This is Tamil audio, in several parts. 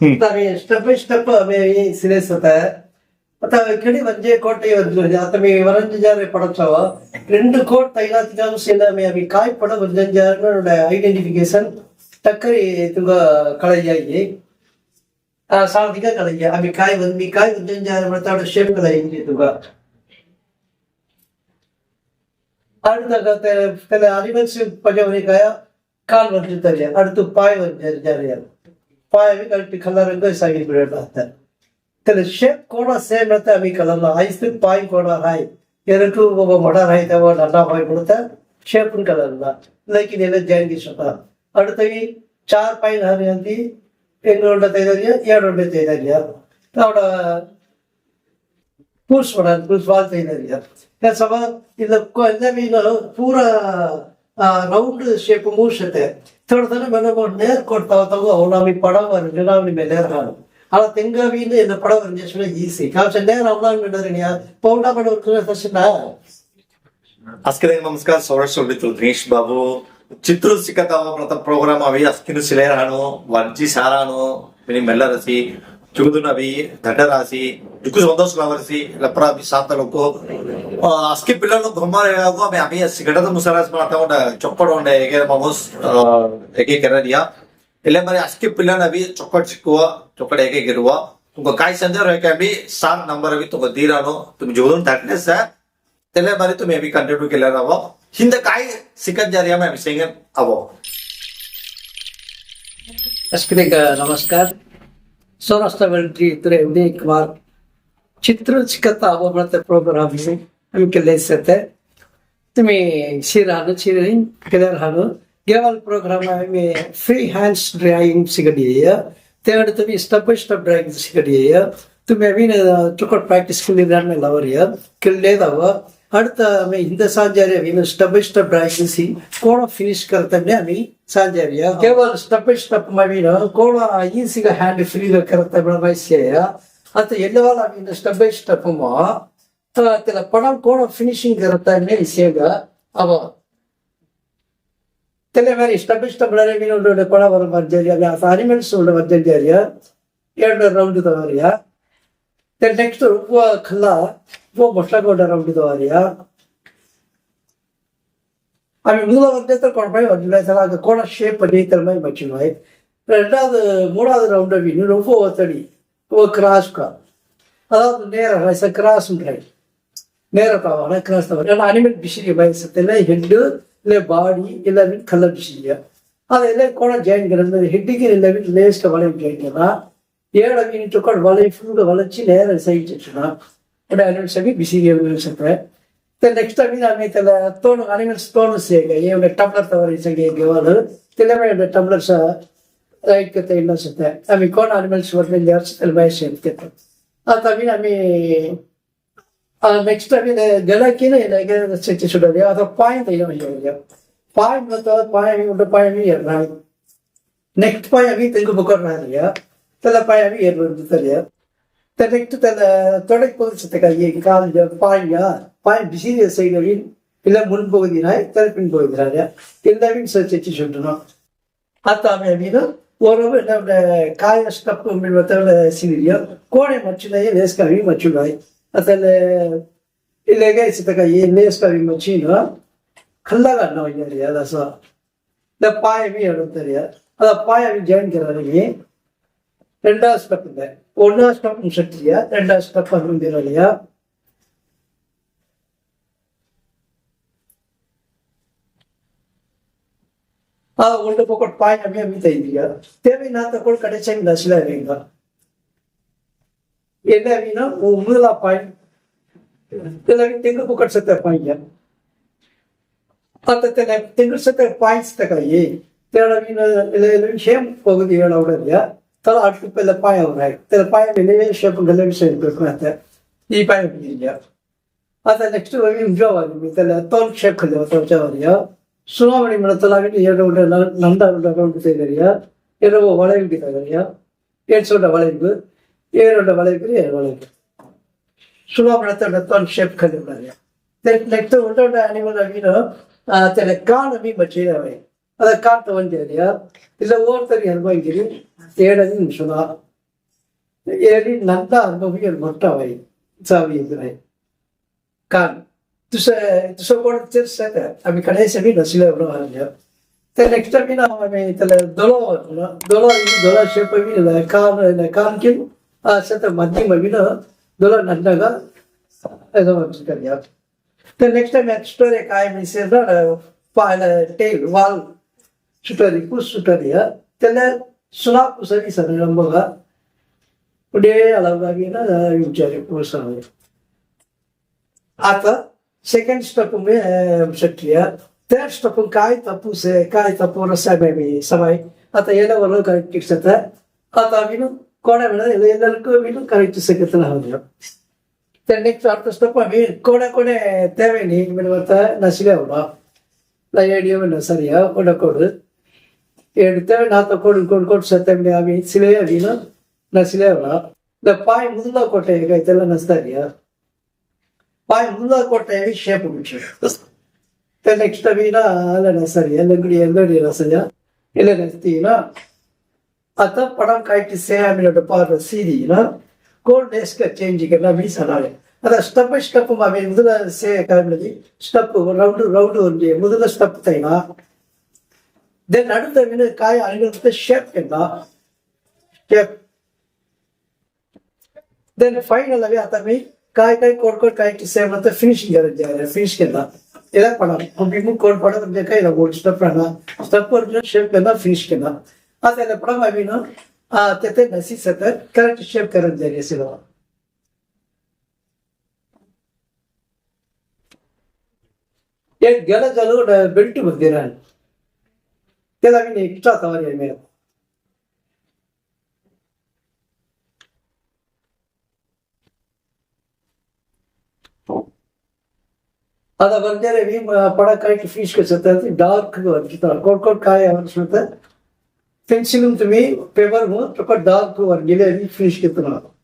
आम्ही ஸ்டெப் बाय स्टेप आम्ही सिरियस होत आहे கோட்டை வந்துருச்சு आता मी வரைஞ்சாரு ரெண்டு கோட் தைலாத்துக்காகவும் சேர்ந்தாமே அப்படி காய்ப்படம் வரைஞ்சாருன்னு ஐடென்டிஃபிகேஷன் தக்கரி துங்க கலையாகி சாதிக்க கலையா அப்படி காய் வந்து மீ காய் வரைஞ்சாரு மனத்தோட ஷேப் கலைஞ்சி துங்க அடுத்த தெல அனிமல்ஸ் பஞ்சவரி காயா கால் வரைஞ்சு தரையா அடுத்து பாய் வரைஞ்சாரு five multi color and is agri period ಅಂತ ತಲೆ ಶೇಪ್ ಕೋಡ ಸೇಮ್ ಅಂತ ಅವಿ ಕಲರ್ ಐಸ್ ಪಾಯ್ ಕೋಡ ರಾಯ್ ಎರಕು ಒಬ್ಬ ಮಡ ರಾಯ್ ತವ ನನ್ನ ಪಾಯ್ ಕೊಡುತ್ತ ಶೇಪ್ ಕಲರ್ ಲೈಕ್ ಇದೆಲ್ಲ ಜೈನ್ಗೆ ಶತ அடுத்தவி சார் பாயிண்ட் ஹரி அந்த எங்களோட தைதரியா ஏழோட தைதரியா அவட பூஸ் படம் பூஸ் வாழ் தைதரியா சபா இந்த பூரா ರೌಂಡ್ ಶೇಪ್ ಮೂಸತೆ ತೊಡ್ತಾನೆ ಮನೆ ಮಾಡಿ ನೇರ್ ಕೊಡ್ತಾ ಹೋಗ್ತಾವ ಅವು ನಾವು ಪಡವ ನಾವು ಮೇಲೆ ನೇರ್ ಹಾಡು ಅಲ್ಲ ತೆಂಗಾವಿಯಿಂದ ಎನ್ನ ಪಡವ ರಂಜೇಶ್ವರ ಈಸಿ ಕಾವ್ಚ ನೇರ್ ಅವನಾಗ ನಡೆದ್ರಿಣ್ಯ ಪೌಡ ಮಾಡೋರ್ಕ ತಕ್ಷಣ ಅಸ್ಕಿದ ನಮಸ್ಕಾರ ಸೌರಾಷ್ಟ್ರ ಬಿತ್ತು ದಿನೇಶ್ ಬಾಬು ಚಿತ್ರ ಸಿಕ್ಕತಾವ ಪ್ರತ ಪ್ರೋಗ್ರಾಮ್ ಅವಿ ಅಸ್ಕಿನ ಸಿಲೆರಾನು ವರ್ಜಿ ಸಾರಾನು ನಿಮ್ಮೆಲ್ಲರಸಿ చెబుతున్నవి దండరాశి దిక్కు సంతోషం వరిసి లెప్రా శాంతలకు అస్కి పిల్లలు బొమ్మలు అవి సిగడత ముసరాసి మాత్రం చొప్పడు ఉండే మమోస్ ఏకే కెరడియా ಇಲ್ಲ ಮರಿ ಅಸ್ಕಿ ಪಿಲ್ಲನವಿ ಚೊಕ್ಕಟ್ ಸಿಕ್ಕುವ ಚೊಕ್ಕಡ ಏಕೆ ಗಿರುವ ತುಂಬ ಕಾಯಿ ಸಂಜೆ ರೇಖೆ ಅಭಿ ಸಾರ್ ನಂಬರ್ ಅಭಿ ತುಂಬ ದೀರಾನು ತುಂಬ ಜೀವನ ದಟ್ನೆ ಸರ್ ತಲೆ ಮರಿ ತುಂಬ ಅಭಿ ಕಂಟಿನ್ಯೂ ಕೆಲ ನಾವು ಹಿಂದೆ ಕಾಯಿ ಸಿಕ್ಕನ್ ಜಾರಿಯ ಮೇ ಅಭಿ ಸಿಂಗನ್ ಅವೋ ಅಸ್ಕಿಗೆ ನಮಸ್ಕಾರ सौराष्ट्र मिलिट्री इतरे उदय कुमार चित्र चिकता आवडत प्रोग्राम आम्ही केले सते तुम्ही शिरानु चिरिंग केल्यार हानु गेवल प्रोग्राम आम्ही फ्री हँड्स ड्राइंग सिगडिय त्याकडे तुम्ही स्टेप बाय स्टेप ड्राइंग सिगडिय तुम्ही अभी चुकट प्रॅक्टिस केली जाणार लावरिय केलेदाव அடுத்த आम्ही இந்த சாஞ்சாரி आम्ही स्टेप बाय स्टेप ड्राइंग सी कोण फिनिश करताना आम्ही ಸಾಂಜಾರಿಯ ಕೇವಲ ಸ್ಟೆಪ್ ಬೈ ಸ್ಟೆಪ್ ಮೀನು ಕೋಣ ಈಸಿಗ ಹ್ಯಾಂಡ್ ಫ್ರೀಗ ಕರತ್ತೆ ಬಯಸ್ಯೆಯ ಅಂತ ಎಲ್ಲವಲ್ಲ ಮೀನು ಸ್ಟೆಪ್ ಬೈ ಸ್ಟೆಪ್ ತಿಲ ಪಣ ಕೋಣ ಫಿನಿಶಿಂಗ್ ಇರುತ್ತೆ ಇಸಿಯಾಗ ಅವ ತಲೆ ಮೇಲೆ ಸ್ಟೆಪ್ ಬೈ ಸ್ಟೆಪ್ ಮೀನು ಪಣ ವರ ಮರ್ಜರಿ ಅಲ್ಲ ಅನಿಮೆಲ್ಸ್ ಉಳ್ಳ ಮರ್ಜರಿ ಅರಿಯ ಎರಡು ರೌಂಡ್ ತವರಿಯ ನೆಕ್ಸ್ಟ್ ಉಪ್ಪ ಕಲ್ಲ ಉಪ್ಪ ಮೊಟ್ಟೆ ರೌಂಡ್ ತವರಿಯ அவன் மூல வந்தத்தில் கொண்டு போய் வந்து அந்த கோண ஷேப் பண்ணி திறமை வச்சுருவாய் ரெண்டாவது மூணாவது ரவுண்டு அப்படின்னு ரொம்ப ஒத்தடி ஒரு கிராஸ்க்கா அதாவது நேரம் கிராஸ் ரைட் நேரத்தாவான கிராஸ் தவிர ஏன்னா அனிமல் பிசிறிய வயசத்தில் ஹெட்டு இல்லை பாடி எல்லாமே கலர் பிசிறியா அதெல்லாம் ಕೋಣ ಜಾಯಿನ್ ಗಿಡದ ಹೆಡ್ಡಿಗೆ ಇಲ್ಲ ಲೇಸ್ಟ್ ವಲಯ ಜಾಯಿನ್ ಏಳು ಮೀನು ತಕೊಂಡು ವಲಯ ಫುಲ್ ವಲಚಿ ನೇರ side ಚಿಟ್ನ udah animal sabi bisi next அமீதில் தோணும் அனிமல்ஸ் தோணுச்சு எங்கள் எங்களுடைய டம்ளர் தவறு சங்கி எங்கே வந்து தினமே அந்த டம்ளர்ஸை ரைக்கத்தை என்ன செத்தேன் அமி கோண அனிமல்ஸ் வந்து இந்த வருஷத்தில் பயசு எடுத்துட்டேன் அது தமிழ் அமி நெக்ஸ்ட் அமி இந்த கலக்கின்னு எனக்கு செஞ்சு சொல்லலையோ அதை பாயந்தையும் இல்லையோ பாயம் பார்த்தா பாயமி உண்டு பாயமி ஏறினாங்க நெக்ஸ்ட் பாயமி தெங்கு புக்கர்னா இல்லையா தெல பாயமி ஏறுறது தெரியாது தடைத்து தன்னை தொடைப்பகுச்சத்துக்காக காதல் பாய்ங்க பாய் விசிறிய செய்தவின் இல்லை முன்பகுதியினாய் தலைப்பின் இந்த எல்லாமே செச்சு சொல்லணும் அத்தாமே மீது ஒரு நம்முடைய காய ஸ்டப்பு மின்வத்தோட சீரியோ கோடை மச்சினாயே லேஸ்காவி மச்சுனாய். அதில் இல்லைங்க சித்தக்காய் லேஸ்காவி மச்சினோ கல்லாக அண்ணா வைக்காரியா அதான் இந்த பாயமே எடுத்து தெரியாது அதான் பாயமே ஜெயின் ரெண்டாவது ஸ்டெப் இல்லை ஒன்றாவது ஸ்டெப் சக்தியா ரெண்டாவது ஸ்டெப் அருந்திரலையா ಆ ಒಂದು ಪೊಕಟ್ ಪಾಯ್ ನಮಗೆ ಅಮಿತಾ ಇದೀಗ ತೇವೆ ನಾ ತಕೊಂಡು ಕಡೆ ಚೆಂಗ್ ನಸ್ಲ ಈಗ ಎಲ್ಲ ವೀನ ಮೂಲ ಪಾಯ್ ಎಲ್ಲ ತಿಂಗ ಪೊಕಟ್ ಸತ್ತ ಪಾಯ್ಯ ಅಂತ ತೆನೆ ತಿಂಗ ಸತ್ತ ಪಾಯಿಂಟ್ಸ್ ತಕಾಯಿ ತೇಳ ವೀನ ಎಲ್ಲ ಶೇಮ್ ಹೋಗುದು ಹೇಳ ಅವಡಲ್ಲ तर अगदी पहिलं पायावर आहे तर पायाने शेपलं शेप करून आता ही पाय आता ನೆಕ್ಸ್ಟ್ ಹೋಗಿ ನಿಜವಾಗಿ ಇದೆಲ್ಲ ತೋಲ್ ಶೇಪ್ ಕಲಿಯೋ ಸೌಚಾವರಿಯ ಸುನಾವಣಿ ಮಾಡಲಾಗಿ ಎರಡು ನಂದ ಬಿಟ್ಟಿದೀರಿಯ ಎರಡು வளைவு ಬಿಟ್ಟಿದೀರಿಯ ಏಡ್ಸೋಡ வளைவு ஏரோட வளைவு வளைவு சுனாவணத்தோட தோல் ஷேப் கலியுடைய நெக்ஸ்ட் உண்டோட அனிமல் அப்படின்னு தெல காணவி பற்றியவை ಬಚ್ಚಿದವೆ ಅದ ಕಾಣ್ತ ಒಂದೇರಿಯ ಇಲ್ಲ ಓಡ್ತಾರೆ ಅನ್ಭವಿಸಿರಿ ಏಳನೇ ನಿಮಿಷದ Eli nanta annovier mortavai savi idrai. Kan tusa tusa kod ter seta ami kadai sebi nasile bro anja. Te next time ina ami tele dolo dolo dolo shape vi la kan la kan kin a seta madhi ma vina dolo nandaga eso kariya. Te next time extra ek ai mi se da pa la tail wall sutari pus sutariya tele sunap usari sanambaga पुढे अलगागी ना विचारे प्रोत्साहन आता सेकंड स्टेप में शक्रिया थर्ड स्टेप काय तपूस आहे काय तपू रसाय मी सवाय आता याला वर करेक्ट किसत आता विनु कोणा वेळा ಎಲ್ಲರಿಗೂ ವಿನು ಕರೆಕ್ಟ್ ಸಿಗುತ್ತೆ ಹೌದು ನೆಕ್ಸ್ಟ್ ಅರ್ಥ ಸ್ಟೆಪ್ ಅವಿ ಕೊನೆ ಕೊನೆ ತೇವೆ ನೀ ಮತ್ತ ನಸಿಲೆ ಅವಡ ನಾ ಏಡಿಯೋ ಸರಿಯಾ ಕೊಡ ಕೊಡು எடுத்தேன் நான் கொடு கொடு கொடு சத்தம் அவி சிலையா வீணு நசிலே இந்த பாய் முதுலா கோட்டை இதெல்லாம் நஸ்தாரியா பாய் ಮುಲ್ಲಾ ಕೋಟೆ ಶೇಪ್ ಬಿಟ್ಟು ನೆಕ್ಸ್ಟ್ ವೀನ ಅಲ್ಲ ನಸರಿ ಎಲ್ಲಂಗಡಿ ಎಲ್ಲಡಿ ರಸಜ ಇಲ್ಲ ನಸ್ತೀನ ಅತ ಪಡಂ ಕಾಯ್ಟಿ ಸೇಮಿನ ಪಾರ ಸೀದಿನ ಕೋಡ್ ಡೆಸ್ಕ್ ಚೇಂಜ್ ಗೆ ಬಿ ಸನಾಳೆ ಅದ ಸ್ಟೆಪ್ ಬೈ ಸ್ಟೆಪ್ ಮಾವಿ ಮೊದಲ ಸೇ ಕಾಯ್ಬಿಡಿ ಸ್ಟೆಪ್ ರೌಂಡ್ ರೌಂಡ್ ಒಂದು ಮೊದಲ ಸ್ಟೆಪ್ ತೈನ ದೆನ್ அடுத்த வின காய் அணிகிறது ஷேப் என்ன ஷேப் ದೆನ್ ಫೈನಲ್ ಆಗಿ ಆತಮಿ ಕಾಯಿ ಕಾಯಿ ಕೊಡ್ಕೊಡ್ ಕಾಯಿ ಕಿಸೆ ಮತ್ತೆ ಫಿನಿಶಿಂಗ್ ಇರುತ್ತೆ ಫಿನಿಶ್ ಕೆಲ್ಲ ಇಲ್ಲ ಪಡ ಒಬ್ಬಿಗೂ ಕೋಡ್ ಪಡ ಬೇಕಾ ಇಲ್ಲ ಗೋಲ್ಡ್ ಸ್ಟೆಪ್ ಅಣ್ಣ ಸ್ಟೆಪ್ ಶೇಪ್ ಕೆಲ್ಲ ಫಿನಿಶ್ ಕೆಲ್ಲ ಅದೆಲ್ಲ ಪಡ ಅವಿನು ಆ ತೆತೆ ನಸಿ ಸತೆ ಕರೆಕ್ಟ್ ಶೇಪ್ ಕರೆಕ್ಟ್ ಜಾರಿ ಸಿಗೋ ಏನ್ ಗೆಲಗಲು ಬೆಲ್ಟ್ ಬಂದಿರ கிழவின் எக்ஸ்ட்ரா சவாரி மேலும் ಅದ ಬಂದರೆ ಭೀಮ್ ಪಡಕಾಯಿ ಫಿಶ್ ಕಚ್ಚುತ್ತೆ ಅದು ಡಾರ್ಕ್ ವರ್ಗಿತಾರ ಕೋಟ್ ಕೋಟ್ ಕಾಯಿ ಅವರ್ಸುತ್ತೆ ಪೆನ್ಸಿಲ್ ತುಮಿ ಪೇಪರ್ ಮು ಡಾರ್ಕ್ ವರ್ಗಿಲೆ ಫಿಶ್ ಕಿತ್ತು ನಾವು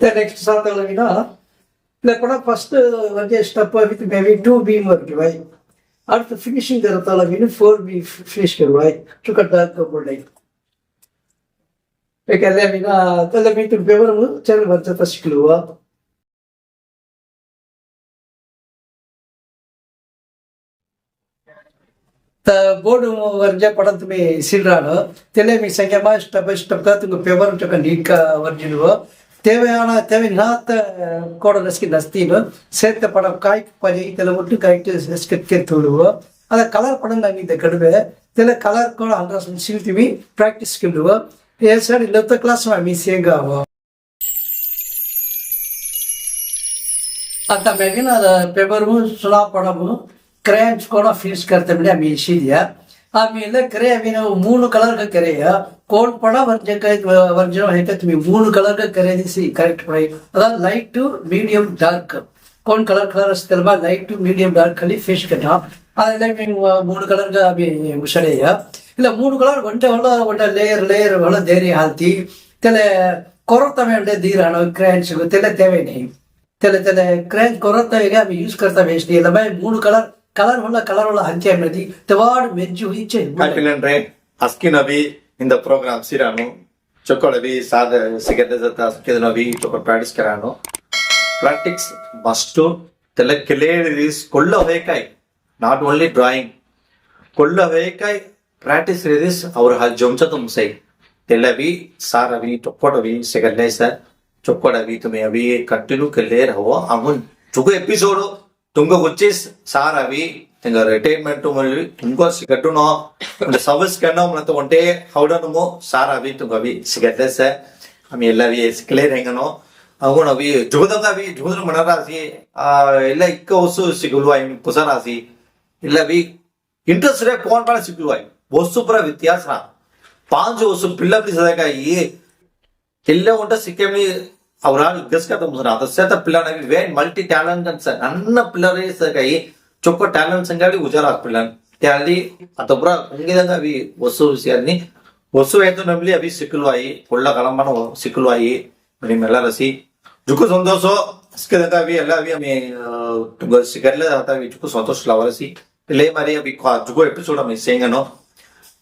ನೆಕ್ಸ್ಟ್ ಸಾತಳವಿನ ಇಲ್ಲ ಕೂಡ ಫಸ್ಟ್ ಒಂದು step with maybe two beam work by அடுத்து finishing தரத்தால Vinu four B finish கருவாய் சுக்கட்டா கபுள்ளை ಬೇಕಲ್ಲ ಮೀನ ಅದೆಲ್ಲ ಮೀತು ಬೆವರು ಚೆನ್ನ ಬರ್ತದ ಸಿಕ್ಲುವ board ವರ್ಜ ಪಡಂತ me ಸಿಲ್ರಾನು ತೆಲೆ me ಸಂಖ್ಯಮ step by step Tunga paper ಚೊಕ್ಕ ನೀಟ್ ವರ್ಜಿನುವ தேவையான தேவை இல்லாத கோடலஸ்கி நஸ்தின்னு சேர்த்த படம் காய்க்கு பஜை தெலுங்குட்டு காய்ட்டு ஸ்கிட்கே தோடுவோ அதை கலர் படம் நான் இந்த கடுவே தெல ಕಲರ್ ಕೂಡ ಅಂಡರ್ಸ್ಟ್ಯಾಂಡ್ ಸಿಗ್ತೀವಿ ಪ್ರಾಕ್ಟೀಸ್ ಕಿಲ್ವ ಏ ಸರ್ ಇಲ್ಲತ್ತ ಕ್ಲಾಸ್ ಮಿ ಸೇಂಗಾವ ಅಂತ ಮೇಗಿನ ಪೇಪರ್ಗೂ ಸುಲಾ ಪಡಮು ಕ್ರೇನ್ಸ್ ಕೂಡ ಫೀಸ್ ಕರ್ತಂಬಡಿ ಅಮ್ಮಿ ಇಸಿದ್ಯಾ ಆಮೇಲೆ ಕರೆಯಾಗಿ ನಾವು ಮೂರು ಕಲರ್ಗೆ ಕರೆಯ ಕೋಲ್ಡ್ ಪಡ ವರ್ಜಕ ವರ್ಜನ ಹೇಳ್ತೀವಿ ಮೂರು ಕಲರ್ಗೆ ಕರೆದಿಸಿ ಕರೆಕ್ಟ್ ಮಾಡಿ ಅದ light to medium dark cone colour colour ಅಷ್ಟಲ್ವ light to medium dark ಅಲ್ಲಿ ಫಿಶ್ ಕಟ್ಟ ಅದೆಲ್ಲ ನೀವು ಮೂರು ಕಲರ್ಗೆ ಅಭಿ ಉಷಳೆಯ ಇಲ್ಲ ಮೂರು ಕಲರ್ ಒಂಟೆ ಒಳ್ಳೆ ಒಳ್ಳೆ ಲೇಯರ್ ಲೇಯರ್ ಒಳ್ಳೆ ದೇರಿ ಹಾಲ್ತಿ ತಲೆ ಕೊರತ ಮೇಲೆ ದೀರ ಹಣ ಕ್ರ್ಯಾನ್ ಸಿಗುತ್ತೆ ತಲೆ ತೇವೇನೆ ತಲೆ ತಲೆ ಕ್ರ್ಯಾನ್ ಕೊರತ ಈಗ ಅಭಿ ಯೂಸ್ ಕರ್ತಾವೆ ಎಷ್ಟು ಇಲ್ಲ ಮೂರು ಕಲರ್ ಕಲರ್ ಹೊಲ ಕಲರ್ ಹೊಲ ಹಂಚೆ ಅನ್ನೋದಿ ತೆವಾಡ್ ಮೆಜ್ಜು ಇಚ್ಚೆ ಕಾಟಿನಂದ್ರೆ ಅಸ್ಕಿನವಿ ಇಂದ ಪ್ರೋಗ್ರಾಮ್ ಸಿರಾನು ಚೊಕ್ಕೊಳವಿ ಸಾದ ಸಿಗದ ಜತ ಅಸ್ಕಿದನವಿ ಚೊಕ್ಕ ಪ್ರಾಕ್ಟೀಸ್ ಕರಾನು ಪ್ರಾಕ್ಟೀಸ್ ಮಸ್ಟ್ ತೆಲ ಕೆಲೇರಿಸ್ ಕೊಳ್ಳ ಬೇಕಾಯ್ ನಾಟ್ ಓನ್ಲಿ ಡ್ರಾಯಿಂಗ್ ಕೊಳ್ಳ ಬೇಕಾಯ್ ಪ್ರಾಕ್ಟೀಸ್ ರಿದಿಸ್ ಅವ್ರ ಹಲ್ ಜೊಂಚ ತುಮ್ಸೈ ತೆಲವಿ ಸಾರವಿ ಚೊಕ್ಕೊಡವಿ ಸಿಗಲ್ಲೇ ಸರ್ ಚೊಕ್ಕೊಡವಿ ತುಮಿ ಅವಿ ಕಂಟಿನ್ಯೂ ಕೆಲೇರ್ ಹವ ಅಮುನ್ ಚುಗು ಎಪಿಸೋಡು तुमको कुछ चीज సార్ అవి ఇంకా రిటైర్మెంట్ మరియు ఇంకో సిగట్టునో అంటే సర్వీస్ కన్నా మనతో ఉంటే హౌడనుమో సార్ అవి తుంగ అవి సిగట్లే సార్ అవి ఎలా అవి సిక్కలే రేంగనో అవును అవి జుగుదంగా అవి జుగుదం మన రాసి ఇలా ఇక్క వస్తు సిగులు అవి పుస రాసి ఇలా అవి ఇంట్రెస్ట్ రే ఫోన్ పడ సిగ్గులు అవి వస్తు పుర వ్యత్యాసన పాంచు వస్తు పిల్లలు సదక ఏ ಎಲ್ಲ ಉಂಟ ಸಿಕ್ಕಿಂ அவரால் கெஸ் கட்ட முடியாது அதை சேர்த்த பிள்ளைனாக்கி வே மல்டி டேலண்டட் சார் நல்ல பிள்ளரே சார் చొక్క టాలెంట్ సంగాడి ఉజారా పిల్లని అది అతపుర ఉంగేదంగా అవి వస్తువు విషయాన్ని వస్తువు అయితే నమ్మి అవి సిక్కులు అయ్యి ఒళ్ళ కాలం మనం సిక్కులు అయ్యి మరి మెల్లరసి జుక్కు సంతోషం ఇసుకదంగా అవి ఎలా అవి అవి సిగ్గర్లే అవి జుక్కు సంతోషాలు అవరసి లే మరి అవి జుగ్గు ఎప్పుడు చూడము సేంగను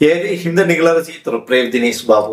ఏది హింద నిగలరసి ఇతరు ప్రేమ్ దినేష్ బాబు